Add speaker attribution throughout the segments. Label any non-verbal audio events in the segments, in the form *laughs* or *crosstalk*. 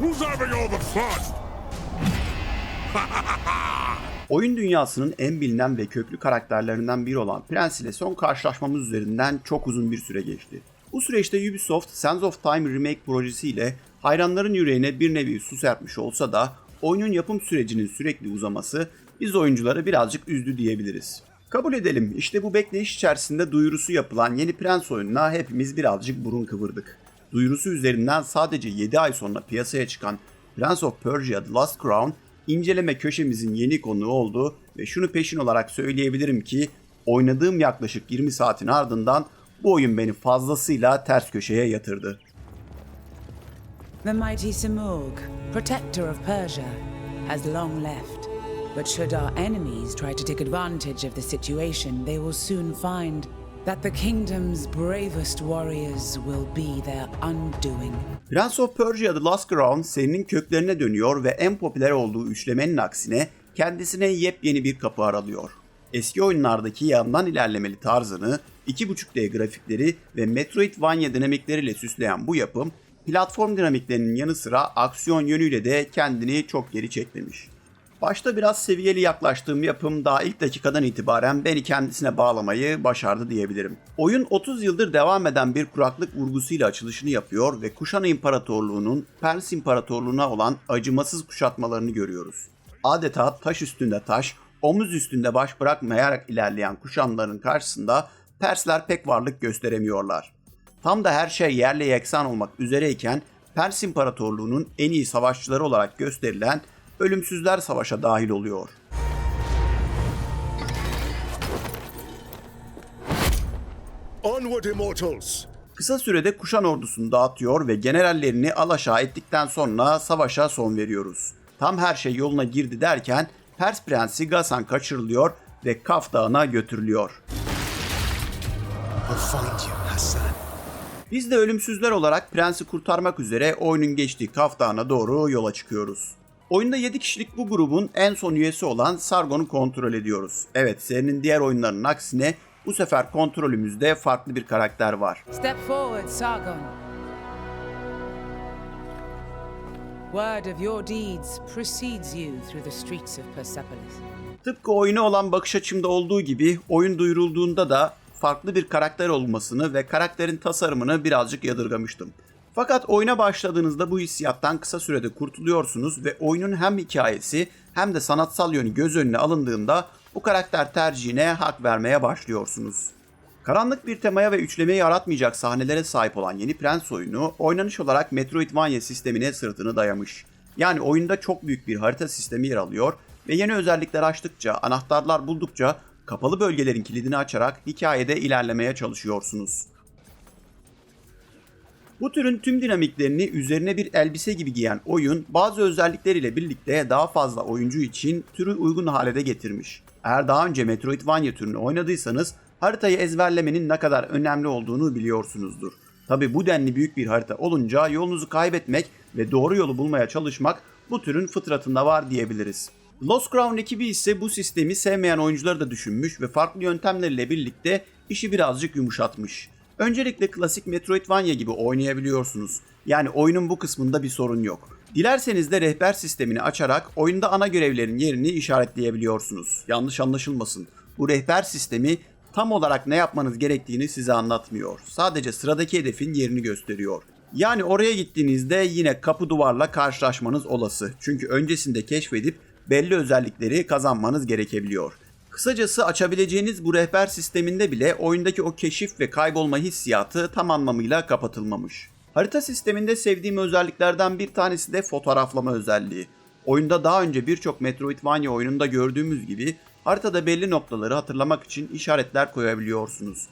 Speaker 1: Who's having all the fun? *laughs*
Speaker 2: Oyun dünyasının en bilinen ve köklü karakterlerinden biri olan Prens ile son karşılaşmamız üzerinden çok uzun bir süre geçti. Bu süreçte Ubisoft Sands of Time Remake projesiyle hayranların yüreğine bir nevi su serpmiş olsa da oyunun yapım sürecinin sürekli uzaması biz oyuncuları birazcık üzdü diyebiliriz. Kabul edelim işte bu bekleyiş içerisinde duyurusu yapılan yeni Prens oyununa hepimiz birazcık burun kıvırdık. Duyurusu üzerinden sadece 7 ay sonra piyasaya çıkan Prince of Persia The Last Crown inceleme köşemizin yeni konuğu oldu ve şunu peşin olarak söyleyebilirim ki oynadığım yaklaşık 20 saatin ardından bu oyun beni fazlasıyla ters köşeye yatırdı.
Speaker 3: The mighty Simurgh, protector of Persia, has long left. But should our enemies try to take advantage of the situation, they will soon find that the kingdom's bravest warriors will be their undoing.
Speaker 2: Prince of Persia The Last Crown serinin köklerine dönüyor ve en popüler olduğu üçlemenin aksine kendisine yepyeni bir kapı aralıyor. Eski oyunlardaki yandan ilerlemeli tarzını, 2.5D grafikleri ve Metroidvania dinamikleriyle süsleyen bu yapım, platform dinamiklerinin yanı sıra aksiyon yönüyle de kendini çok geri çekmemiş. Başta biraz seviyeli yaklaştığım yapım daha ilk dakikadan itibaren beni kendisine bağlamayı başardı diyebilirim. Oyun 30 yıldır devam eden bir kuraklık vurgusuyla açılışını yapıyor ve Kuşan İmparatorluğu'nun Pers İmparatorluğu'na olan acımasız kuşatmalarını görüyoruz. Adeta taş üstünde taş, omuz üstünde baş bırakmayarak ilerleyen kuşanların karşısında Persler pek varlık gösteremiyorlar. Tam da her şey yerle yeksan olmak üzereyken Pers İmparatorluğu'nun en iyi savaşçıları olarak gösterilen Ölümsüzler Savaş'a dahil oluyor.
Speaker 1: Onward, immortals!
Speaker 2: Kısa sürede Kuşan ordusunu dağıtıyor ve generallerini alaşağı ettikten sonra savaşa son veriyoruz. Tam her şey yoluna girdi derken Pers Prensi Gasan kaçırılıyor ve Kaf Dağı'na götürülüyor. Biz de ölümsüzler olarak prensi kurtarmak üzere oyunun geçtiği Kaf Dağı'na doğru yola çıkıyoruz. Oyunda 7 kişilik bu grubun en son üyesi olan Sargon'u kontrol ediyoruz. Evet serinin diğer oyunlarının aksine bu sefer kontrolümüzde farklı bir karakter var.
Speaker 3: Step forward, Sargon. Word of your deeds precedes you through the streets of Persepolis.
Speaker 2: Tıpkı oyuna olan bakış açımda olduğu gibi oyun duyurulduğunda da farklı bir karakter olmasını ve karakterin tasarımını birazcık yadırgamıştım. Fakat oyuna başladığınızda bu hissiyattan kısa sürede kurtuluyorsunuz ve oyunun hem hikayesi hem de sanatsal yönü göz önüne alındığında bu karakter tercihine hak vermeye başlıyorsunuz. Karanlık bir temaya ve üçlemeyi aratmayacak sahnelere sahip olan yeni Prens oyunu oynanış olarak Metroidvania sistemine sırtını dayamış. Yani oyunda çok büyük bir harita sistemi yer alıyor ve yeni özellikler açtıkça, anahtarlar buldukça kapalı bölgelerin kilidini açarak hikayede ilerlemeye çalışıyorsunuz. Bu türün tüm dinamiklerini üzerine bir elbise gibi giyen oyun bazı özellikleriyle birlikte daha fazla oyuncu için türü uygun hale getirmiş. Eğer daha önce Metroidvania türünü oynadıysanız haritayı ezberlemenin ne kadar önemli olduğunu biliyorsunuzdur. Tabi bu denli büyük bir harita olunca yolunuzu kaybetmek ve doğru yolu bulmaya çalışmak bu türün fıtratında var diyebiliriz. Lost Crown ekibi ise bu sistemi sevmeyen oyuncuları da düşünmüş ve farklı yöntemlerle birlikte işi birazcık yumuşatmış. Öncelikle klasik Metroidvania gibi oynayabiliyorsunuz. Yani oyunun bu kısmında bir sorun yok. Dilerseniz de rehber sistemini açarak oyunda ana görevlerin yerini işaretleyebiliyorsunuz. Yanlış anlaşılmasın. Bu rehber sistemi tam olarak ne yapmanız gerektiğini size anlatmıyor. Sadece sıradaki hedefin yerini gösteriyor. Yani oraya gittiğinizde yine kapı duvarla karşılaşmanız olası. Çünkü öncesinde keşfedip belli özellikleri kazanmanız gerekebiliyor. Kısacası açabileceğiniz bu rehber sisteminde bile oyundaki o keşif ve kaybolma hissiyatı tam anlamıyla kapatılmamış. Harita sisteminde sevdiğim özelliklerden bir tanesi de fotoğraflama özelliği. Oyunda daha önce birçok Metroidvania oyununda gördüğümüz gibi haritada belli noktaları hatırlamak için işaretler koyabiliyorsunuz.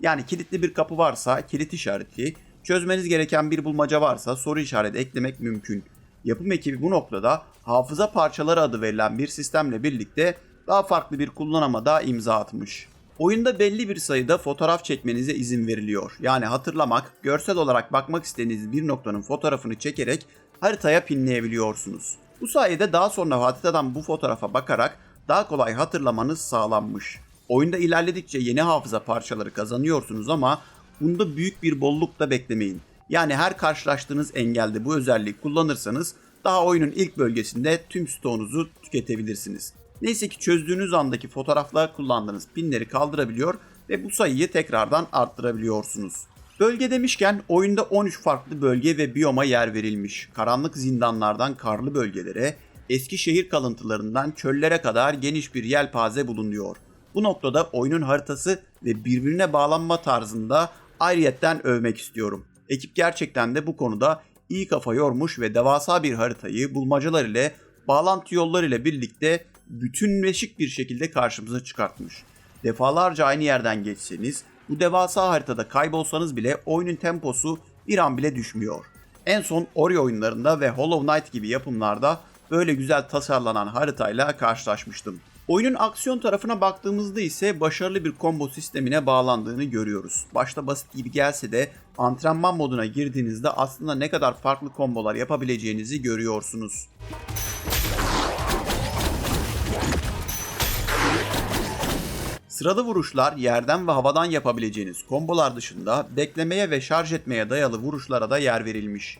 Speaker 2: Yani kilitli bir kapı varsa kilit işareti, çözmeniz gereken bir bulmaca varsa soru işareti eklemek mümkün. Yapım ekibi bu noktada hafıza parçaları adı verilen bir sistemle birlikte daha farklı bir kullanıma imza atmış. Oyunda belli bir sayıda fotoğraf çekmenize izin veriliyor. Yani hatırlamak, görsel olarak bakmak istediğiniz bir noktanın fotoğrafını çekerek haritaya pinleyebiliyorsunuz. Bu sayede daha sonra haritadan bu fotoğrafa bakarak daha kolay hatırlamanız sağlanmış. Oyunda ilerledikçe yeni hafıza parçaları kazanıyorsunuz ama bunda büyük bir bolluk da beklemeyin. Yani her karşılaştığınız engelde bu özelliği kullanırsanız daha oyunun ilk bölgesinde tüm stoğunuzu tüketebilirsiniz. Neyse ki çözdüğünüz andaki fotoğrafla kullandığınız pinleri kaldırabiliyor ve bu sayıyı tekrardan arttırabiliyorsunuz. Bölge demişken oyunda 13 farklı bölge ve biyoma yer verilmiş. Karanlık zindanlardan karlı bölgelere, eski şehir kalıntılarından çöllere kadar geniş bir yelpaze bulunuyor. Bu noktada oyunun haritası ve birbirine bağlanma tarzında ayrıyetten övmek istiyorum. Ekip gerçekten de bu konuda iyi kafa yormuş ve devasa bir haritayı bulmacalar ile bağlantı yolları ile birlikte bütünleşik bir şekilde karşımıza çıkartmış. Defalarca aynı yerden geçseniz, bu devasa haritada kaybolsanız bile oyunun temposu bir an bile düşmüyor. En son Ori oyunlarında ve Hollow Knight gibi yapımlarda böyle güzel tasarlanan haritayla karşılaşmıştım. Oyunun aksiyon tarafına baktığımızda ise başarılı bir combo sistemine bağlandığını görüyoruz. Başta basit gibi gelse de antrenman moduna girdiğinizde aslında ne kadar farklı kombolar yapabileceğinizi görüyorsunuz. Sıralı vuruşlar yerden ve havadan yapabileceğiniz kombolar dışında beklemeye ve şarj etmeye dayalı vuruşlara da yer verilmiş.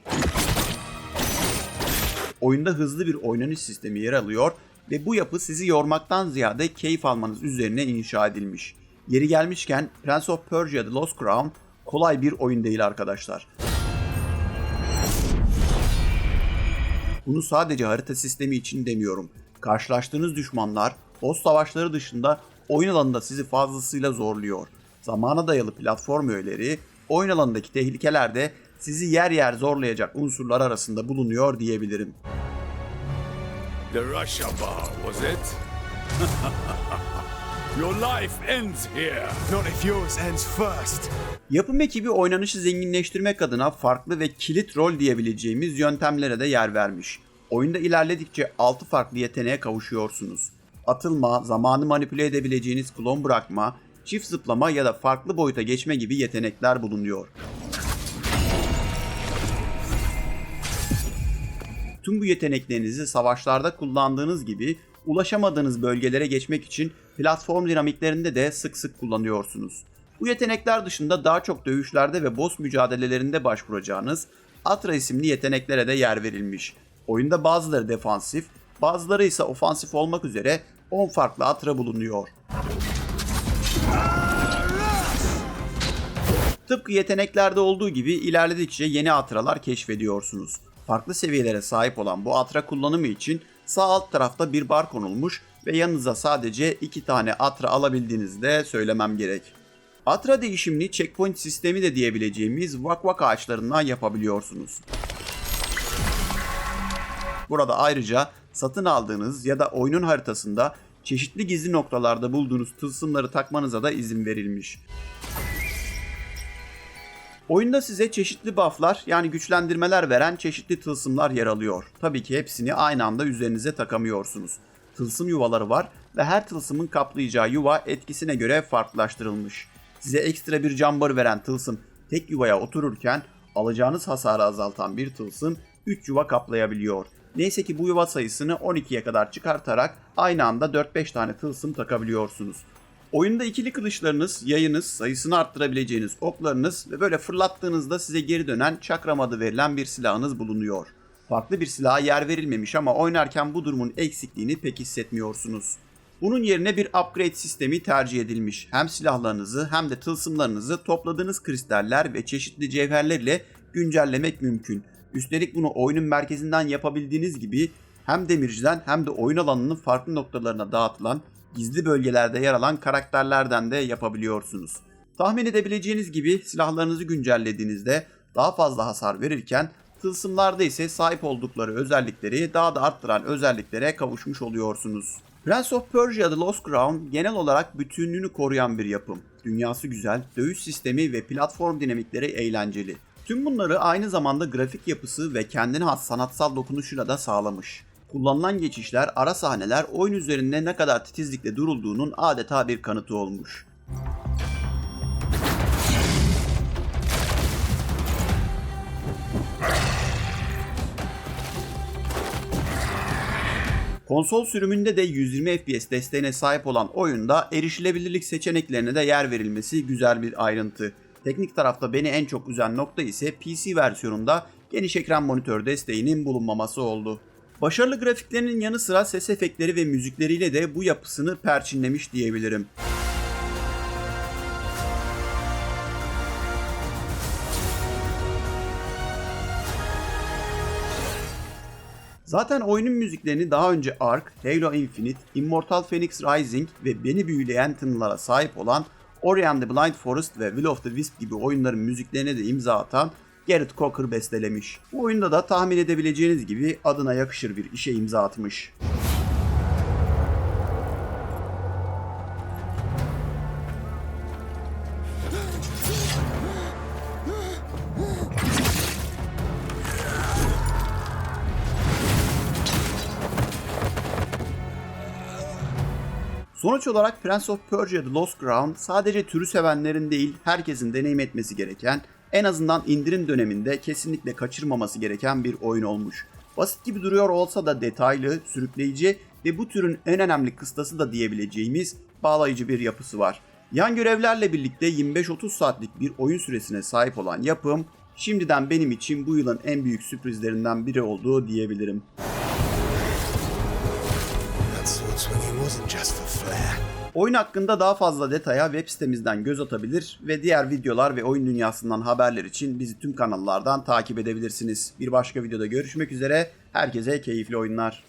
Speaker 2: Oyunda hızlı bir oynanış sistemi yer alıyor ve bu yapı sizi yormaktan ziyade keyif almanız üzerine inşa edilmiş. Yeri gelmişken Prince of Persia The Lost Crown kolay bir oyun değil arkadaşlar. Bunu sadece harita sistemi için demiyorum. Karşılaştığınız düşmanlar boss savaşları dışında oyun alanında sizi fazlasıyla zorluyor. Zamana dayalı platform öğeleri, oyun alanındaki tehlikeler de sizi yer yer zorlayacak unsurlar arasında bulunuyor diyebilirim.
Speaker 1: The Russia bar, was it? *laughs* Your life ends here.
Speaker 4: Not if yours ends first.
Speaker 2: Yapım ekibi oynanışı zenginleştirmek adına farklı ve kilit rol diyebileceğimiz yöntemlere de yer vermiş. Oyunda ilerledikçe 6 farklı yeteneğe kavuşuyorsunuz. Atılma, zamanı manipüle edebileceğiniz klon bırakma, çift zıplama ya da farklı boyuta geçme gibi yetenekler bulunuyor. Tüm bu yeteneklerinizi savaşlarda kullandığınız gibi ulaşamadığınız bölgelere geçmek için platform dinamiklerinde de sık sık kullanıyorsunuz. Bu yetenekler dışında daha çok dövüşlerde ve boss mücadelelerinde başvuracağınız Atra isimli yeteneklere de yer verilmiş. Oyunda bazıları defansif, bazıları ise ofansif olmak üzere 10 farklı Atra bulunuyor. Tıpkı yeteneklerde olduğu gibi ilerledikçe yeni atralar keşfediyorsunuz. Farklı seviyelere sahip olan bu atra kullanımı için sağ alt tarafta bir bar konulmuş ve yanınıza sadece iki tane atra alabildiğinizi de söylemem gerek. Atra değişimini checkpoint sistemi de diyebileceğimiz vak vak ağaçlarından yapabiliyorsunuz. Burada ayrıca satın aldığınız ya da oyunun haritasında çeşitli gizli noktalarda bulduğunuz tılsımları takmanıza da izin verilmiş. Oyunda size çeşitli bufflar yani güçlendirmeler veren çeşitli tılsımlar yer alıyor. Tabii ki hepsini aynı anda üzerinize takamıyorsunuz. Tılsım yuvaları var ve her tılsımın kaplayacağı yuva etkisine göre farklılaştırılmış. Size ekstra bir cambar veren tılsım tek yuvaya otururken alacağınız hasarı azaltan bir tılsım 3 yuva kaplayabiliyor. Neyse ki bu yuva sayısını 12'ye kadar çıkartarak aynı anda 4-5 tane tılsım takabiliyorsunuz. Oyunda ikili kılıçlarınız, yayınız, sayısını arttırabileceğiniz oklarınız ve böyle fırlattığınızda size geri dönen çakram adı verilen bir silahınız bulunuyor. Farklı bir silaha yer verilmemiş ama oynarken bu durumun eksikliğini pek hissetmiyorsunuz. Bunun yerine bir upgrade sistemi tercih edilmiş. Hem silahlarınızı hem de tılsımlarınızı topladığınız kristaller ve çeşitli cevherler ile güncellemek mümkün. Üstelik bunu oyunun merkezinden yapabildiğiniz gibi hem demirciden hem de oyun alanının farklı noktalarına dağıtılan gizli bölgelerde yer alan karakterlerden de yapabiliyorsunuz. Tahmin edebileceğiniz gibi silahlarınızı güncellediğinizde daha fazla hasar verirken tılsımlarda ise sahip oldukları özellikleri daha da arttıran özelliklere kavuşmuş oluyorsunuz. Prince of Persia The Lost Crown genel olarak bütünlüğünü koruyan bir yapım. Dünyası güzel, dövüş sistemi ve platform dinamikleri eğlenceli. Tüm bunları aynı zamanda grafik yapısı ve kendine has sanatsal dokunuşuyla da sağlamış. Kullanılan geçişler, ara sahneler oyun üzerinde ne kadar titizlikle durulduğunun adeta bir kanıtı olmuş. Konsol sürümünde de 120 FPS desteğine sahip olan oyunda erişilebilirlik seçeneklerine de yer verilmesi güzel bir ayrıntı. Teknik tarafta beni en çok üzen nokta ise PC versiyonunda geniş ekran monitör desteğinin bulunmaması oldu. Başarılı grafiklerinin yanı sıra ses efektleri ve müzikleriyle de bu yapısını perçinlemiş diyebilirim. Zaten oyunun müziklerini daha önce Ark, Halo Infinite, Immortal Phoenix Rising ve beni büyüleyen tınılara sahip olan Ori and the Blind Forest ve Will of the Wisp gibi oyunların müziklerine de imza atan Garrett Cocker bestelemiş. Bu oyunda da tahmin edebileceğiniz gibi adına yakışır bir işe imza atmış. Sonuç olarak Prince of Persia The Lost Crown sadece türü sevenlerin değil herkesin deneyim etmesi gereken, en azından indirim döneminde kesinlikle kaçırmaması gereken bir oyun olmuş. Basit gibi duruyor olsa da detaylı, sürükleyici ve bu türün en önemli kıstası da diyebileceğimiz bağlayıcı bir yapısı var. Yan görevlerle birlikte 25-30 saatlik bir oyun süresine sahip olan yapım, şimdiden benim için bu yılın en büyük sürprizlerinden biri olduğu diyebilirim. Oyun hakkında daha fazla detaya web sitemizden göz atabilir ve diğer videolar ve oyun dünyasından haberler için bizi tüm kanallardan takip edebilirsiniz. Bir başka videoda görüşmek üzere. Herkese keyifli oyunlar.